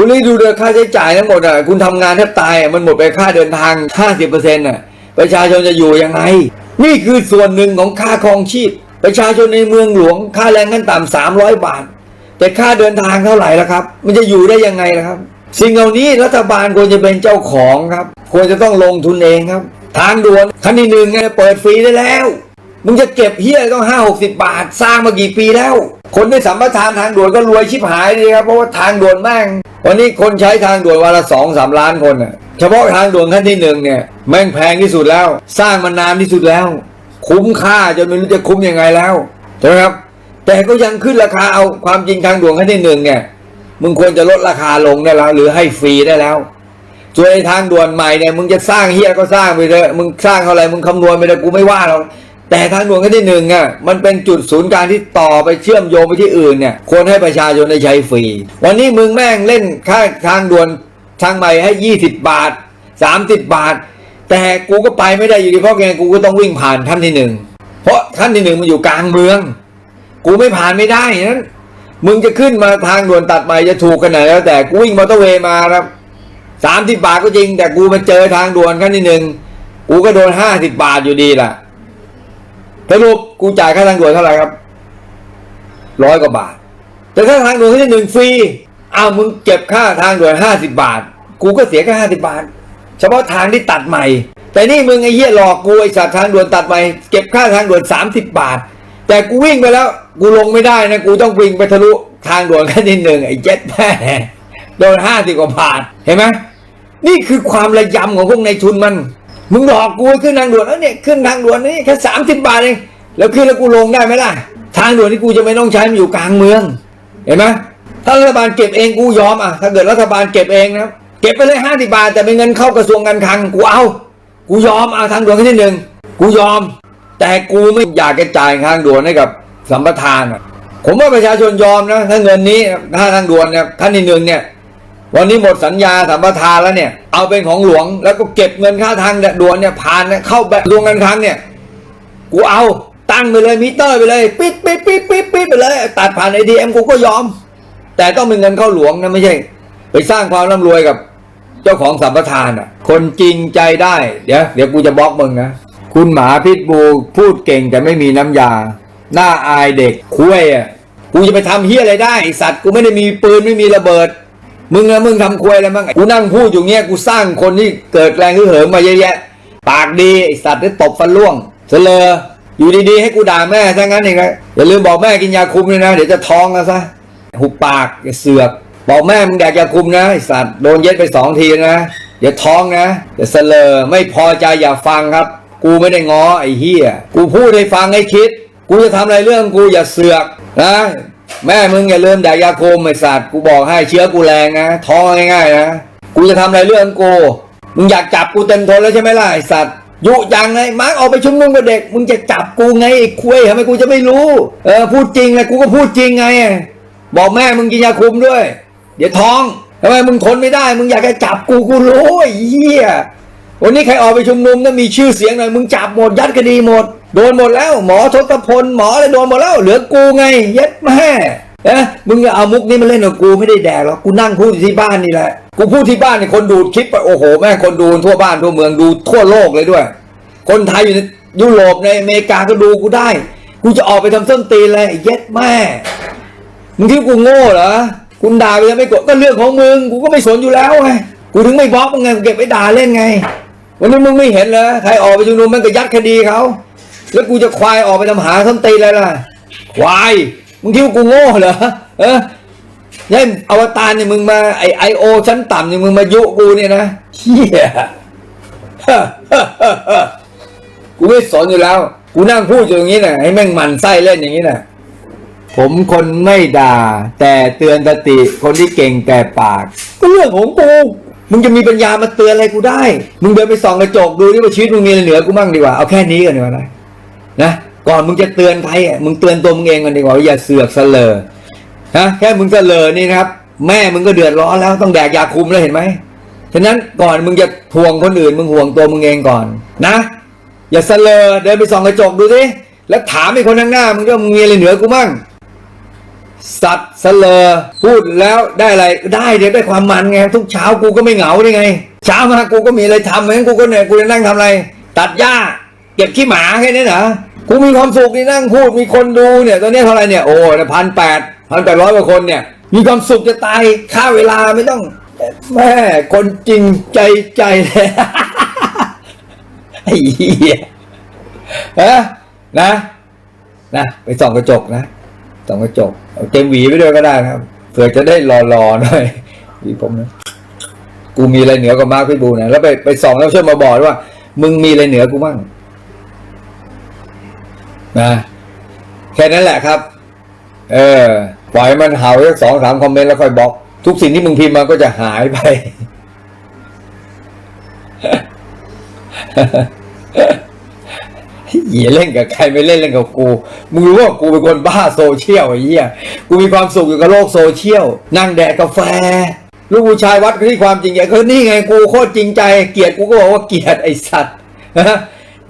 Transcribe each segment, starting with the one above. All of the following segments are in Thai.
คุณนี่ดูเดือค่าใช้จ่ายทั้งหมดอะคุณทำงานแทบตายอะมันหมดไปค่าเดินทาง 50%อะประชาชนจะอยู่ยังไง นี่คือส่วนหนึ่งของค่าครองชีพ ประชาชนในเมืองหลวง ค่าแรงขั้นต่ำ300บาท แต่ค่าเดินทางเท่าไหร่ละครับ มันจะอยู่ได้ยังไงล่ะครับ สิ่งเหล่านี้รัฐบาลควรจะเป็นเจ้าของครับ ควรจะต้องลงทุนเองครับ ทางด่วนขั้นที่หนึ่งไงเปิดฟรีได้แล้วมึงจะเก็บเฮียต้องห้าหกสิบาท สร้างมากี่ปีแล้ว คนได้สัมปทานทางด่วนก็รวยชิบหายเลยครับเพราะว่าทางด่วนแม่ง วันนี้คนใช้ทางด่วนวันละสองสามล้านคนน่ะ เฉพาะทางด่วนขั้นที่หนึ่งเนี่ย แม่งแพงที่สุดแล้ว สร้างมานานที่สุดแล้ว คุ้มค่าจนไม่รู้จะคุ้มยังไงแล้วใช่ไหมครับ แต่ก็ยังขึ้นราคาเอาความจริงทางด่วนขั้นที่หนึ่งเนี่ยมึงควรจะลดราคาลงได้แล้ว หรือให้ฟรีได้แล้วส่วนไอ้ทางด่วนใหม่เนี่ยมึงจะสร้างเฮียก็สร้างไปเถอะมึงสร้างเท่าไหร่มึงคำนวณไปเลยกูไม่ว่าหรอก แต่ทางด่วนขั้นที่หนึ่งอะมันเป็นจุดศูนย์กลางที่ต่อไปเชื่อมโยงไปที่อื่นเนี่ยควรให้ประชาชนได้ใช้ฟรี วันนี้มึงแม่งเล่นค่าทางด่วนทางใหม่ให้ยี่สิบบาทสามสิบบาท แต่กูก็ไปไม่ได้อยู่ดีเพราะไงกูก็ต้องวิ่งผ่านขั้นที่หนึ่งเพราะขั้นที่หนึ่งมันอยู่กลางเมือง กูไม่ผ่านไม่ได้นั้นมึงจะขึ้นมาทางด่วนตัดใหม่จะถูกขนาดแล้วแต่กูวิ่งมอเตอร์เวย์มาครับสามสิบบาทก็จริง แต่กูมาเจอทางด่วนขั้นที่หนึ่งกูก็โดนห้าสิบบาทอยู่ดีล่ะ สรุปกูจ่ายค่าทางด่วนเท่าไหร่ครับร้อยกว่าบาท แต่ค่าทางด่วนขั้นที่หนึ่งฟรีอ้าวมึงเก็บค่าทางด่วนห้าสิบบาท กูก็เสียแค่ห้าสิบบาท เฉพาะทางที่ตัดใหม่ แต่นี่มึงไอ้เหี้ยหลอกกูไอ้สัตว์ทางด่วนตัดใหม่เก็บค่าทางด่วนสามสิบบาท แต่กูวิ่งไปแล้ว กูลงไม่ได้นะกูต้องวิ่งไปทะลุทางด่วนขั้นที่หนึ่งไอ้เจ็ดแม่โดนห้าสิบกว่าบาทเห็นไหมนี่คือความระยำของพวกในายทุนมัน มึงหลอกกูขึ้นทางด่วนแล้วเนี่ยขึ้นทางด่วนนี่แค่สามสิบบาทเองแล้วขึ้นแล้วกูลงได้ไหมล่ะ ทางด่วนที่กูจะไม่ต้องใช้มันอยู่กลางเมือง เห็นไหมถ้ารัฐบาลเก็บเองกูยอมอะถ้าเกิดรัฐบาลเก็บเองนะเก็บไปเลยห้าสิบาทแต่เป็นเงินเข้ากระทรวงการคลังกูเอา กูยอมเอาทางด่วนขั้นที่หนึ่งกูยอม แต่กูไม่อยากจะจ่ายทางด่วนให้กับสัมปทานอะผมว่าประชาชนยอมนะถ้าเงินนี้ถ้าทางด่วนเนี่ยขั้นที่หนึ่งเนี่ย วันนี้หมดสัญญาสัมปทานแล้วเนี่ย เอาเป็นของหลวงแล้วก็เก็บเงินค่าทางด่วนเนี่ยผ่านเนี่ยเข้าแบบรวงการคลังเนี่ย กูเอาตั้งไปเลยมิเตอร์ไปเลย ปิดปิดปิดปิดปิดไปเลย ตัดผ่านไอทีเอ็มกูก็ยอม แต่ต้องเป็นเงินเข้าหลวงนะไม่ใช่ ไปสร้างความร่ำรวยกับ เจ้าของสัมปทานอะ คนจริงใจได้ เดี๋ยวเดี๋ยวกูจะบล็อกมึงนะคุณหมาพิษบูพูดเก่งแต่ไม่มีน้ำยา หน้าอายเด็กคุ้ยอะกูจะไปทำเฮี้ยอะไรได้สัตว์กูไม่ได้มีปืนไม่มีระเบิด มึงอะมึงทำควยอะไรบ้างกูนั่งพูดอยู่เงี้ยกูสร้างคนที่เกิดแรงฮึกเหิมมาเยอะแยะ ปากดีไอสัตว์ได้ตบฟันร่วงเสลออยู่ดีๆให้กูด่าแม่ถ้างั้นเองนะอย่าลืมบอกแม่กินยาคุมเลยนะเดี๋ยวจะท้องแล้วซะหุบปากอย่าเสือก บอกแม่มึงแดกยาคุมนะไอสัตว์โดนเย็ดไปสองทีนะเดี๋ยวท้องนะเดี๋ยวเสลอไม่พอใจอย่าฟังครับ กูไม่ได้ง้อไอ้เฮียกูพูดให้ฟังให้คิด กูจะทำอะไรเรื่องกูอย่าเสือกนะ แม่มึงอย่าลืมแดกยาคุมไอสัตว์กูบอกให้เชื้อกูแรงนะท้องง่ายๆนะกูจะทำอะไรเรื่องกูมึงอยากจับกูเต็มทนแล้วใช่ไหมล่ะไอสัตว์ยุยังไงมาร์กออกไปชุมนุมกับเด็ก มึงจะจับกูไงไอ้คุยทำไมกูจะไม่รู้ เออพูดจริงเลยกูก็พูดจริงไง บอกแม่มึงกินยาคุมด้วย เดี๋ยวท้องทำไมมึงทนไม่ได้ มึงอยากจะจับกูกูรู้ไอ้เหี้ยวันนี้ใครออกไปชุมนุมถ้ามีชื่อเสียงหน่อยมึงจับหมดยัดคดีหมด โดนหมดแล้วหมอทศพลหมออะไรโดนหมดแล้ว เหลือกูไง เย็ดแม่เอ๊ะมึงเอามุกนี้มาเล่นกับกูไม่ได้แดกหรอกกูนั่งพูดที่บ้านนี่แหละ กูพูดที่บ้านนี่คนดูคลิปไปโอ้โหแม่คนดูทั่วบ้านทั่วเมืองดูทั่วโลกเลยด้วย คนไทยอยู่ในยุโรปในอเมริกาก็ดูกูได้ กูจะออกไปทำส้นตีนเลยไอ้เย็ดแม่มึงคิดกูโง่เหรอคุณด่าไปแล้วไม่กดก็เรื่องของมึงกูก็ไม่สนอยู่แล้วไงกูถึงไม่บล็อกมึงไงกูเก็บไว้ด่าเล่นไง วันนี้มึงไม่เห็นเหรอใครออกไปชุมนุมมันก็ยัดคดีเขา แล้วกูจะควายออกไปทำหาส้นตีนอะไรล่ะ ควาย มึงคิดว่ากูโง่เหรอเออยันอวตารเนี่ยมึงมาไอไอโอชั้นต่ำเนี่ยมึงมายุกูเนี่ยนะเฮียกูไม่สอนอยู่แล้ว กูนั่งพูดอยู่อย่างนี้นะให้แม่งมันไส้เล่นอย่างนี้นะผมคนไม่ด่า แต่เตือนสติคนที่เก่งแต่ปาก ก็เรื่องของกูมึงจะมีปัญญามาเตือนอะไรกูได้ มึงเดินไปส่องกระจกดูที่ว่าชีวิตมึงมีอะไรเหนือกูมั่งดีกว่า เอาแค่นี้ก่อนดีกว่านะ นะก่อนมึงจะเตือนใครมึงเตือนตัวมึงเองก่อนดีกว่าอย่าเสือกเสลอนะแค่มึงเสลอนี่นะครับ แม่มึงก็เดือดร้อนแล้วต้องแดกยาคุมแล้วเห็นไหมฉะนั้นก่อนมึงจะห่วงคนอื่น มึงห่วงตัวมึงเองก่อน นะ อย่าเสลอเดินไปส่องกระจกดูสิแล้วถามไอ้คนข้างหน้ามึงว่ามึงมีอะไรเหนือกูมั่งสัตว์เสลอพูดแล้วได้อะไรได้เดี๋ยวได้ความมันไงทุกเช้ากูก็ไม่เหงาได้ไง เช้ามากูก็มีอะไรทำงั้นกูก็เนี่ยกูจะนั่งทำอะไร ตัดหญ้าเก็บขี้หมาแค่นี้เหรอ กูมีความสุขนี่นั่งพูดมีคนดูเนี่ยตอนนี้เท่าไหร่เนี่ยโอ้พันแปดพันแปดร้อยกว่าคนเนี่ย มีความสุขจะตายค่าเวลาไม่ต้องแม่คนจริงใจใจเลยไอ้เหี้ยเอะนะนะไปส่องกระจกนะส่องกระจกเอาเต็มหวีไปด้วยก็ได้นะครับเผื่อจะได้รอๆหน่อยวีผมนะกูมีอะไรเหนือกว่ามาร์คพิบูนะแล้วไปไปส่องแล้วช่วยมาบอกด้วยว่า มึงมีอะไรเหนือกูบ้าง นะแค่นั้นแหละครับ เออปล่อยมันเห่าสักสองสามคอมเมนต์แล้วค่อยบล็อก ทุกสิ่งที่มึงพิมพ์มาก็จะหายไปเหี้ยเล่นกับใครไม่เล่นเล่นกับกู มึงรู้ว่ากูเป็นคนบ้าโซเชียลไอ้เหี้ย กูมีความสุขอยู่กับโลกโซเชียล นั่งแดกกาแฟ ลูกผู้ชายวัดที่ความจริงใจคือนี่ไงกูโคตรจริงใจ เกลียดกูก็บอกว่าเกลียดไอ้สัตว์ฮะ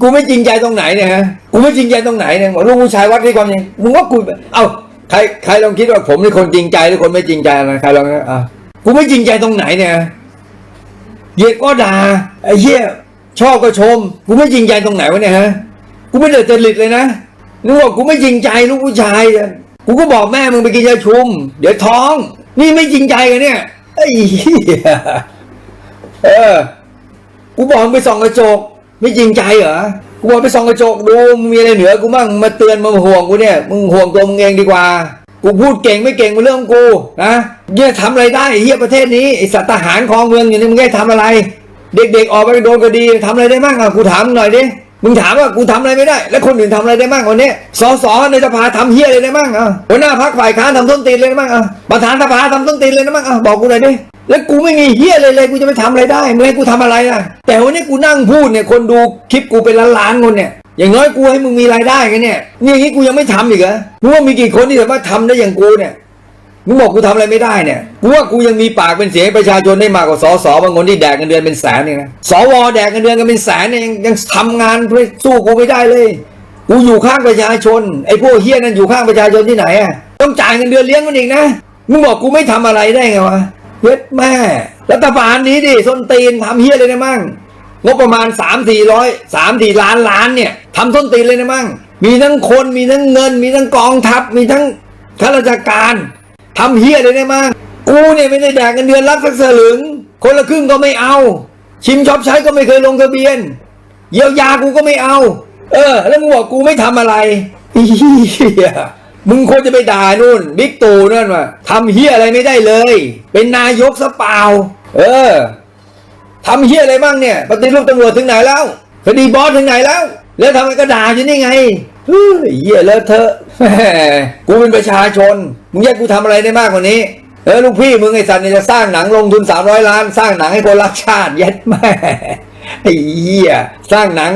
กูไม่จริงใจตรงไหนเนี่ยฮะกูไม่จริงใจตรงไหนเนี่ยบอกลูกผู้ชายวัดที่ความจริงมึงว่ากูเอ้าใครใครลองคิดว่าผมเป็นคนจริงใจหรือคนไม่จริงใจนะใครลองนะอะกูไม่จริงใจตรงไหนเนี่ยเหยียดก็ด่าไอ้เหี้ยชอบก็ชม กูไม่จริงใจตรงไหนวะเนี่ยฮะกูไม่เดือดจริตเลยนะนึกว่ากูไม่จริงใจลูกผู้ชายกูก็บอกแม่มึงไปกินยาชุม เดี๋ยวท้อง นี่ไม่จริงใจกันเนี่ยไอ้เหี้ยเออกูบอกมึงไปส่องกระจก ไม่จริงใจเหรอกูบอกไปส่องกระจกดูมึงมีอะไรเหนือกูบ้างมาเตือนมาห่วงกูเนี่ยมึงห่วงตัวมึงเองดีกว่า กูพูดเก่งไม่เก่งเป็นเรื่องกูนะเนี่ยทำอะไรได้เฮียประเทศนี้ไอสัตว์ทหารครองเมืองอย่างนี้มึงได้ทำอะไร เด็กๆออกไปโดนคดีทำอะไรได้บ้างอะกูถามหน่อยดิมึงถามว่ากูทำอะไรไม่ได้ แล้วคนอื่นทำอะไรได้บ้างวันนี้สสในสภาทำเฮียอะไรได้บ้างอะหัวหน้าพักฝ่ายค้านทำต้นตีนเลยได้บ้างอะประธานสภาทำต้นตีนเลยได้บ้างอะบอกกูหน่อยดิ แล้วกูไม่มีเฮียเลยเลยกูจะไปทำอะไรได้มึงให้กูทำอะไรอะ แต่วันนี้กูนั่งพูดเนี่ยคนดูคลิปกูเป็นล้านๆคนเนี่ยอย่างน้อยกูให้มึงมีรายได้กันเนี่ยนี่อย่างนี้กูยังไม่ทำอีกเหรอมึงว่ามีกี่คนที่สามารถทำได้อย่างกูเนี่ยมึงบอกกูทำอะไรไม่ได้เนี่ยกูว่ากูยังมีปากเป็นเสียงประชาชนได้มากกว่าสสบางคนที่แดกเงินเดือนเป็นแสนเนี่ยนะสวแดกเงินเดือนกันเป็นแสนเนี่ยยังยังทำงานเพื่อสู้กูไม่ได้เลยกูอยู่ข้างประชาชนไอ้พวกเฮี้ยนั่นอยู่ข้างประชาชนที่ไหนอะต้องจ่ายเงินเดือนเลี้ยงมันอีกนะมึงบอกกูไม่ทำอะไรได้ไงวะ เฮ็ดแม่ รัฐบาลนี้ดิส้นตีนทำเฮี้ยเลยนะมั่งงบประมาณสามสี่ร้อยสามสี่ล้านล้านเนี่ยทำส้นตีนเลยนะมั่ง มีทั้งคนมีทั้งเงิน มีทั้งกองทัพ มีทั้งข้าราชการทำเฮียเลยได้มั้งกูเนี่ยไม่ได้แดกเงินเดือนรับสักสลึง คนละครึ่งก็ไม่เอา ชิมช็อปใช้ก็ไม่เคยลงทะเบียน เยียวยากูก็ไม่เอา เออ แล้วมึงบอกกูไม่ทำอะไรเฮีย มึงควรจะไปด่านู่นบิ๊กตู่นั่นว่ะทำเฮียอะไรไม่ได้เลย เป็นนายกซะเปล่า เออทำเฮียอะไรบ้างเนี่ย ปฏิรูปตำรวจถึงไหนแล้วคดีบอสถึงไหนแล้ว แล้วทำไมก็ด่าอยู่นี่ไงเฮ้ยเหี้ยเลอะเทอะกูเป็นประชาชน มึงอยากกูทำอะไรได้มากกว่านี้เออลูกพี่มึงไอ้สันเนี่ยจะสร้างหนังลงทุนสามร้อยล้าน สร้างหนังให้คนรักชาติย็ดแม่ไอ้เหี้ยสร้างหนัง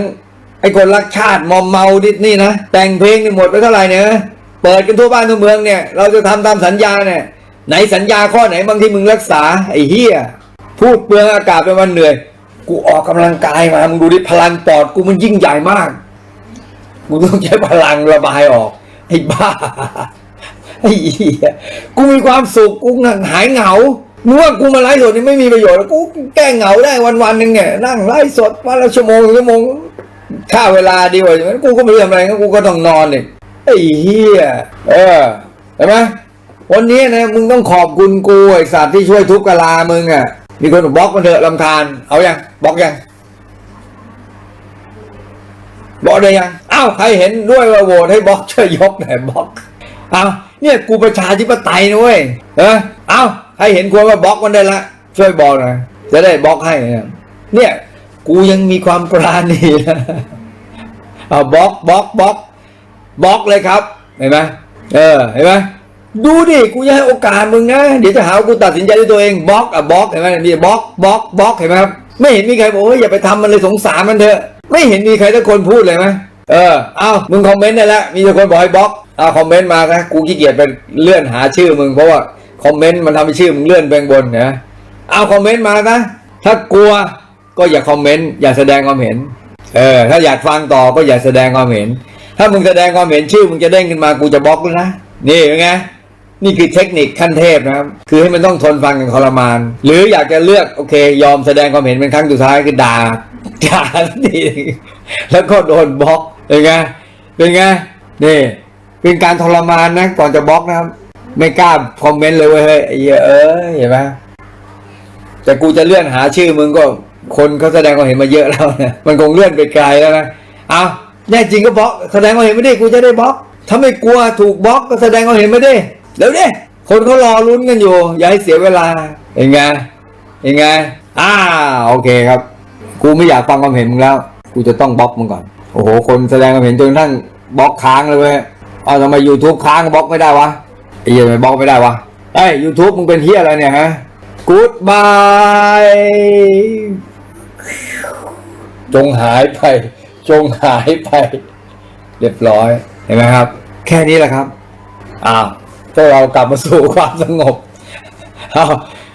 ไอ้คนรักชาติมอมเมาดิสนี่นะแต่งเพลงนี่หมดไปเท่าไหร่เนี่ย เปิดกันทั่วบ้านทั่วเมืองเนี่ย เราจะทำตามสัญญาเนี่ย ไหนสัญญาข้อไหนบางที่มึงรักษา ไอ้เหี้ยพูดเปลืองอากาศไปวันเหนื่อย กูออกกำลังกายมามึงดูดิพลังปอดกูมันยิ่งใหญ่มากกูต้องใช้พลังระบายออกไอ้บ้าไอ้เหี้ยกูมีความสุขกูหายเหงาเมึงว่ากูมาไลฟ์สดนี่ไม่มีประโยชน์กกูแก้เหงาได้วันวันหนึ่งเนี่ยนั่งไลฟ์สดวันละชั่วโมงชั่วโมงค่าเวลาดีกว่าอย่างนั้นกูก็ไม่ทำอะไรกูก็ต้องนอนเลย ไอ้เหี้ยเออเห็นไหมวันนี้นะมึงต้องขอบคุณกูไอ้สัตว์ที่ช่วยทุบกะลามึงอะ มีคนบล็อกมันเถอะลำคาญเอายังบล็อกยังบอกได้ยังอ้าวใครเห็นด้วยว่าโหวตให้บล็อกช่วยยกหน่อยบล็อกอ้าวเนี่ยกูประชาธิปไตยนะเว้ยเอออ้าวใครเห็นควรว่าบล็อกมันได้ละช่วยบอกหน่อยจะได้บล็อกให้เนี่ยเนี่ยกูยังมีความปราณีนะเอาบล็อกบล็อกบล็อก บล็อกเลยครับ เห็นไหมเออ เห็นไหมดูดิ กูจะให้โอกาสมึงนะ เดี๋ยวจะหาวกูตัดสินใจด้วยตัวเอง บล็อกอะบล็อก เห็นไหมนี่บล็อก บล็อก บล็อก เห็นไหมครับ ไม่เห็นมีใครบอกว่าอย่าไปทำมันเลยสงสารมันเถอะ ไม่เห็นมีใครสักคนพูดเลยไหมเออ เอามึงคอมเมนต์ได้แล้วมีแต่คนบอกให้บล็อก เอาคอมเมนต์มานะ กูขี้เกียจไปเลื่อนหาชื่อมึง เพราะว่าคอมเมนต์มันทำให้ชื่อมึงเลื่อนไปบนนะ เอาคอมเมนต์มานะ ถ้ากลัวก็อย่าคอมเมนต์ อย่าแสดงความเห็น เออ ถ้าอยากฟังต่อก็อย่าแสดงความเห็น ถ้ามึงแสดงความเห็นชื่อมึงจะเด้งขึ้นมากูจะบล็อกแล้วนะนี่ไงนี่คือเทคนิคขั้นเทพนะครับ คือให้มันต้องทนฟังกันทรมาน หรืออยากจะเลือกโอเค ยอมแสดงความเห็นเป็นครั้งสุดท้ายคือด่าด่าทีแล้วก็โดนบล็อกเป็นไงเป็นไงนี่เป็นการทรมานนะก่อนจะบล็อกนะครับ ไม่กล้าคอมเมนต์เลยเว้ยเฮ้ยไอ้เยเอ้ยเห็นไหมแต่กูจะเลื่อนหาชื่อมึงก็คนเขาแสดงความเห็นมาเยอะแล้วนะมันคงเลื่อนไปไกลแล้วนะเอา แน่จริงก็บล็อกแสดงความเห็นไม่ได้กูจะได้บล็อก ถ้าไม่กลัวถูกบล็อกก็แสดงความเห็นไม่ได้เดี๋ยวดิคนเขารอลุ้นกันอยู่ อย่าให้เสียเวลาเห็นไงเห็นไงอ่าโอเคครับ กูไม่อยากฟังความเห็นมึงแล้ว กูจะต้องบล็อกมึงก่อนโอ้โห คนแสดงความเห็นจนทั่งบล็อกค้างเลยเว้ยเอาทำไม YouTube ค้างบล็อกไม่ได้วะไอ้เหี้ยทำไมบล็อกไม่ได้วะเอ้ย YouTube มึงเป็นเฮียอะไรเนี่ยฮะ Goodbye จงหายไป จงหายไป เรียบร้อยเห็นไหมครับ แค่นี้แหละครับ อ่าพวกเรากลับมาสู่ความสงบอ้า